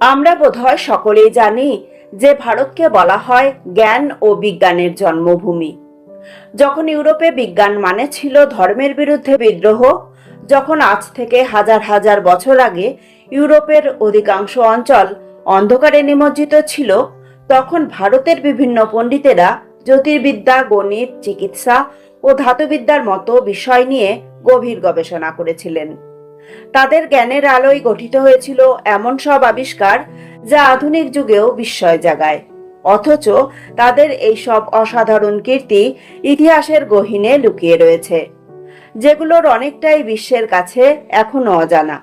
আমরা বোধহয় সকলেই জানি যে ভারতকে বলা হয় জ্ঞান ও বিজ্ঞানের জন্মভূমি। যখন ইউরোপে বিজ্ঞান মানে ছিল ধর্মের বিরুদ্ধে বিদ্রোহ, যখন আজ থেকে হাজার হাজার বছর আগে ইউরোপের অধিকাংশ অঞ্চল অন্ধকারে নিমজ্জিত ছিল, তখন ভারতের বিভিন্ন পণ্ডিতেরা জ্যোতির্বিদ্যা, গণিত, চিকিৎসা ও ধাতুবিদ্যার মতো বিষয় নিয়ে গভীর গবেষণা করেছিলেন। তাদের জ্ঞানের আলোয় গঠিত হয়েছিল এমন সব আবিষ্কার যা আধুনিক যুগেও বিস্ময় জাগায়। অথচ তাদের এই সব অসাধারণ কীর্তি ইতিহাসের গহীনে লুকিয়ে রয়েছে, যেগুলোর অনেকটাই বিশ্বের কাছে এখনও অজানা।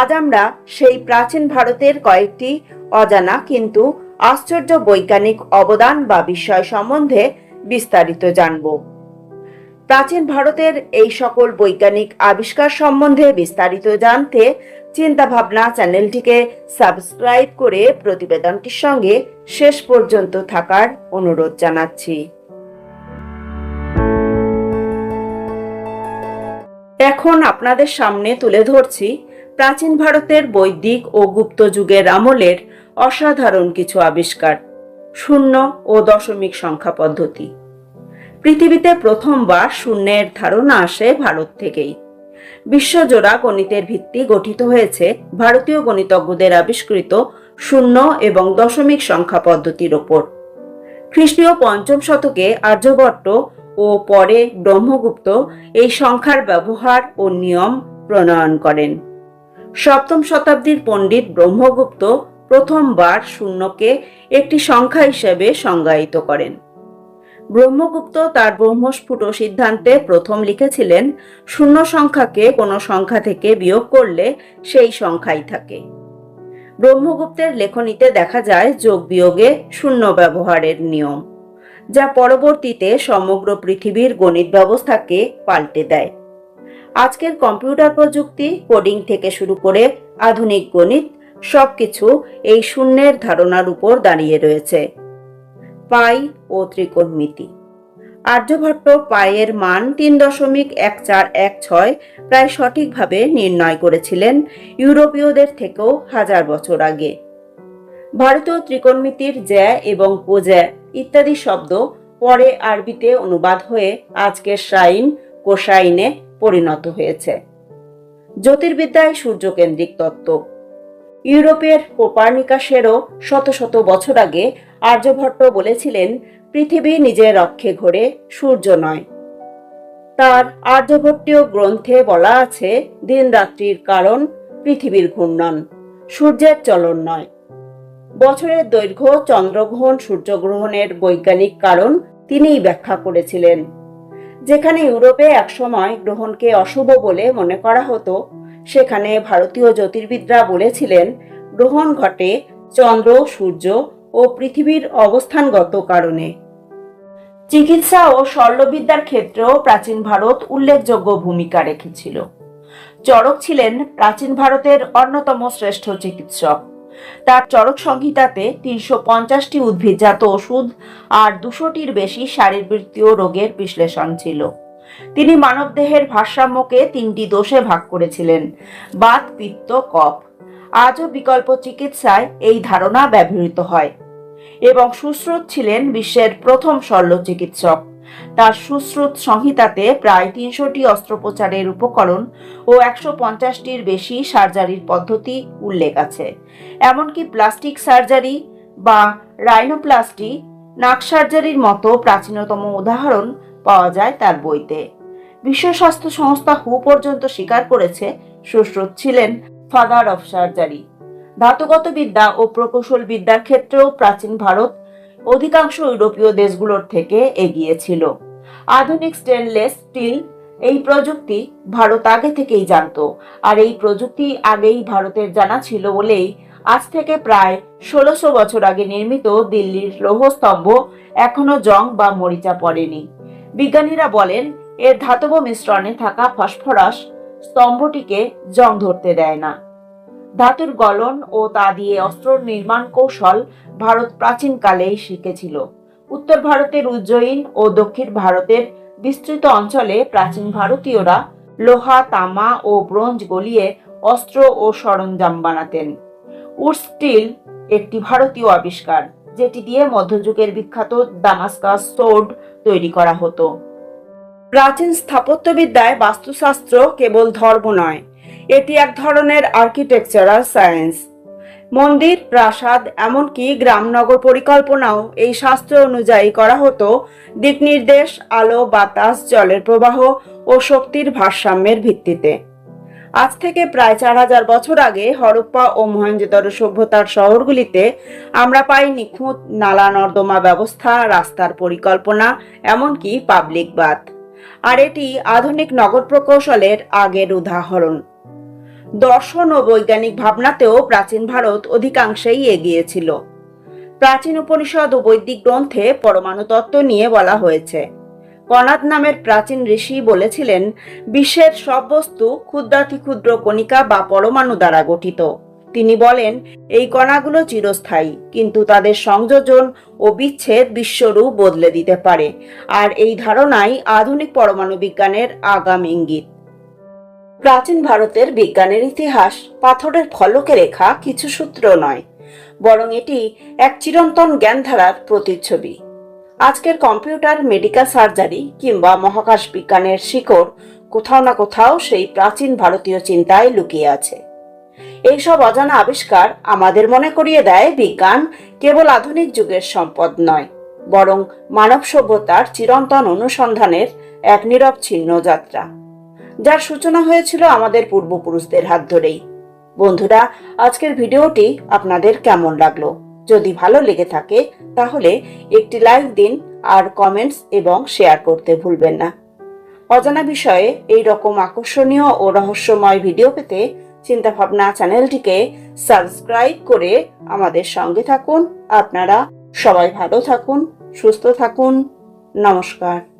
আজ আমরা সেই প্রাচীন ভারতের কয়েকটি অজানা কিন্তু আশ্চর্য বৈজ্ঞানিক অবদান বা বিষয় সম্বন্ধে বিস্তারিত জানব। প্রাচীন ভারতের এই সকল বৈজ্ঞানিক আবিষ্কার সম্বন্ধে বিস্তারিত জানতে চিন্তাভাবনা চ্যানেলটিকে সাবস্ক্রাইব করে প্রতিবেদনটির সঙ্গে শেষ পর্যন্ত থাকার অনুরোধ জানাচ্ছি। এখন আপনাদের সামনে তুলে ধরছি প্রাচীন ভারতের বৈদিক ও গুপ্ত যুগের আমলের অসাধারণ কিছু আবিষ্কার, শূন্য ও দশমিক সংখ্যা পদ্ধতি। পৃথিবীতে প্রথমবার শূন্যের ধারণা আসে ভারত থেকেই। বিশ্বজোড়া গণিতের ভিত্তি গঠিত হয়েছে ভারতীয় গণিতজ্ঞদের আবিষ্কৃত শূন্য এবং দশমিক সংখ্যা পদ্ধতির ওপর। খ্রিস্টীয় পঞ্চম শতকে আর্যভট্ট ও পরে ব্রহ্মগুপ্ত এই সংখ্যার ব্যবহার ও নিয়ম প্রণয়ন করেন। সপ্তম শতাব্দীর পণ্ডিত ব্রহ্মগুপ্ত প্রথমবার শূন্যকে একটি সংখ্যা হিসেবে সংজ্ঞায়িত করেন। ব্রহ্মগুপ্ত তার ব্রহ্মস্ফুট সিদ্ধান্তে প্রথম লিখেছিলেন, শূন্য সংখ্যাকে কোনো সংখ্যা থেকে বিয়োগ করলে সেই সংখ্যাই থাকে। ব্রহ্মগুপ্তের লেখনীতে দেখা যায় যোগ বিয়োগে শূন্য ব্যবহারের নিয়ম, যা পরবর্তীতে সমগ্র পৃথিবীর গণিত ব্যবস্থাকে পাল্টে দেয়। আজকের কম্পিউটার প্রযুক্তি, কোডিং থেকে শুরু করে আধুনিক গণিত, সবকিছু এই শূন্যের ধারণার উপর দাঁড়িয়ে রয়েছে। পাই ও ত্রিকোণমিতি। আর্যভট্ট পায়ের মান তিন দশমিক এক চার এক ছয় প্রায় সঠিকভাবে নির্ণয় করেছিলেন ইউরোপীয়দের থেকেও হাজার বছর আগে। ভারতীয় ত্রিকোণমিতির জ্যা এবং পোজ্যা ইত্যাদি শব্দ পরে আরবিতে অনুবাদ হয়ে আজকের সাইন কোসাইনে পরিণত হয়েছে। জ্যোতির্বিদ্যায় সূর্যকেন্দ্রিক তত্ত্ব। ইউরোপের কোপার্নিকাসেরও শত শত বছর আগে আর্যভট্ট বলেছিলেন, পৃথিবী নিজের রক্ষে ঘোরে, সূর্য নয়। তার আর্যভট্টীয় গ্রন্থে বলা আছে দিন রাত্রির কারণ পৃথিবীর ঘূর্ণন, সূর্যের চলন নয়। বছরের দৈর্ঘ্য চন্দ্রগ্রহণ, সূর্যগ্রহণের বৈজ্ঞানিক কারণ তিনিই ব্যাখ্যা করেছিলেন। যেখানে ইউরোপে একসময় গ্রহণকে অশুভ বলে মনে করা হতো, সেখানে ভারতীয় জ্যোতির্বিদরা বলেছিলেন, গ্রহণ ঘটে চন্দ্র, সূর্য ও পৃথিবীর অবস্থানগত কারণে। চিকিৎসা ও শল্যবিদ্যার ক্ষেত্রেও প্রাচীন ভারত উল্লেখযোগ্য ভূমিকা রেখেছিল। চরক ছিলেন প্রাচীন ভারতের অন্যতম শ্রেষ্ঠ চিকিৎসক। তার চরক সংহিতাতে তিনশো পঞ্চাশটি উদ্ভিদজাত ওষুধ আর দুশোটির বেশি শারীরবৃত্তীয় রোগের বিশ্লেষণ ছিল। তিনি মানবদেহের ভারসাম্যকে তিনটি দোষে ভাগ করেছিলেন, বাত, পিত্ত, কফ। আজও বিকল্প চিকিৎসায় এই ধারণা ব্যবহৃত হয়। এবং সুশ্রুত ছিলেন বিশ্বের প্রথম শল্য চিকিৎসক তার সুশ্রুত সংহিতাতে প্রায় তিনশোটি অস্ত্রোপচারের উপকরণ ও একশো পঞ্চাশটির বেশি সার্জারির পদ্ধতি উল্লেখ আছে। এমনকি প্লাস্টিক সার্জারি বা রাইনোপ্লাস্টি নাক সার্জারির মতো প্রাচীনতম উদাহরণ পাওয়া যায় তার বইতে। বিশ্ব স্বাস্থ্য সংস্থা হু পর্যন্ত স্বীকার করেছে সুশ্রুত ছিলেন ফাদার অফ সার্জারি। ধাতুগত বিদ্যা ও প্রকৌশল বিদ্যার ক্ষেত্রেও প্রাচীন ভারত অধিকাংশ ইউরোপীয় দেশগুলোর থেকে এগিয়ে ছিল আধুনিক স্টেনলেস স্টিল এই প্রযুক্তি ভারত আগে থেকেই জানত, আর এই প্রযুক্তি আগেই ভারতের জানা ছিল বলেই আজ থেকে প্রায় ষোলোশো বছর আগে নির্মিত দিল্লির লৌহস্তম্ভ এখনও জং বা মরিচা পড়েনি। বিজ্ঞানীরা বলেন, এর ধাতব মিশ্রণে থাকা ফসফরাস স্তম্ভটিকে জং ধরতে দেয় না। ধাতুর গলন ও তা দিয়ে অস্ত্র নির্মাণ কৌশল ভারত প্রাচীনকালেই শিখেছিল। উত্তর ভারতের উজ্জয়িন ও দক্ষিণ ভারতের বিস্তৃত অঞ্চলে প্রাচীন ভারতীয়রা লোহা, তামা ও ব্রোঞ্জ গলিয়ে অস্ত্র ও সরঞ্জাম বানাতেন। উড স্টিল একটি ভারতীয় আবিষ্কার, যেটি দিয়ে মধ্যযুগের বিখ্যাত দামাস্কাস সোর্ড তৈরি করা হতো। প্রাচীন স্থাপত্যবিদ্যায় বাস্তুশাস্ত্র কেবল ধর্ম নয় এটি এক ধরনের আর্কিটেকচারাল সায়েন্স মন্দির, প্রাসাদ, এমনকি গ্রামনগর পরিকল্পনাও এই শাস্ত্র অনুযায়ী করা হতো। দিক নির্দেশ, আলো, বাতাস, জলের প্রবাহ ও শক্তির ভারসাম্যের ভিত্তিতে। আজ থেকে প্রায় চার হাজার বছর আগে হরপ্পা ও মহেঞ্জোদারো সভ্যতার শহরগুলিতে আমরা পাই নিখুঁত নালা নর্দমা ব্যবস্থা, রাস্তার পরিকল্পনা, এমনকি পাবলিক বাথ আর এটি আধুনিক নগর প্রকৌশলের আগের উদাহরণ। দর্শন ও বৈজ্ঞানিক ভাবনাতেও প্রাচীন ভারত অধিকাংশেই এগিয়ে ছিল প্রাচীন উপনিষদ ও বৈদিক গ্রন্থে পরমাণু তত্ত্ব নিয়ে বলা হয়েছে। কনাদ নামের প্রাচীন ঋষি বলেছিলেন বিশ্বের সব বস্তু ক্ষুদ্রাতি ক্ষুদ্র কণিকা বা পরমাণু দ্বারা গঠিত। তিনি বলেন, এই কণাগুলো চিরস্থায়ী, কিন্তু তাদের সংযোজন ও বিচ্ছেদ বিশ্বরূপ বদলে দিতে পারে। আর এই ধারণাই আধুনিক পরমাণু বিজ্ঞানের আগাম ইঙ্গিত। প্রাচীন ভারতের বিজ্ঞানের ইতিহাস, পাথরের ফলকে রেখা কিছু সূত্র নয়, বরং এটি এক চিরন্তন জ্ঞানধারার প্রতিচ্ছবি। আজকের কম্পিউটার, মেডিকেল সার্জারি কিংবা মহাকাশ বিজ্ঞানের শিকড় কোথাও না কোথাও সেই প্রাচীন ভারতীয় চিন্তায় লুকিয়ে আছে। এইসব অজানা আবিষ্কার আমাদের মনে করিয়ে দেয় বিজ্ঞান কেবল আধুনিক যুগের সম্পদ নয়, বরং মানব সভ্যতার চিরন্তন অনুসন্ধানের এক নিরবচ্ছিন্ন যাত্রা যার সূচনা হয়েছিল আমাদের পূর্বপুরুষদের হাত ধরেই। বন্ধুরা, আজকের ভিডিওটি আপনাদের কেমন লাগল? যদি ভালো লেগে থাকে, তাহলে একটি লাইক দিন আর কমেন্টস এবং শেয়ার করতে ভুলবেন না। অজানা বিষয়ে এই রকম আকর্ষণীয় ও রহস্যময় ভিডিও পেতে চিন্তাভাবনা চ্যানেলটিকে সাবস্ক্রাইব করে আমাদের সঙ্গে থাকুন। আপনারা সবাই ভালো থাকুন, সুস্থ থাকুন। নমস্কার।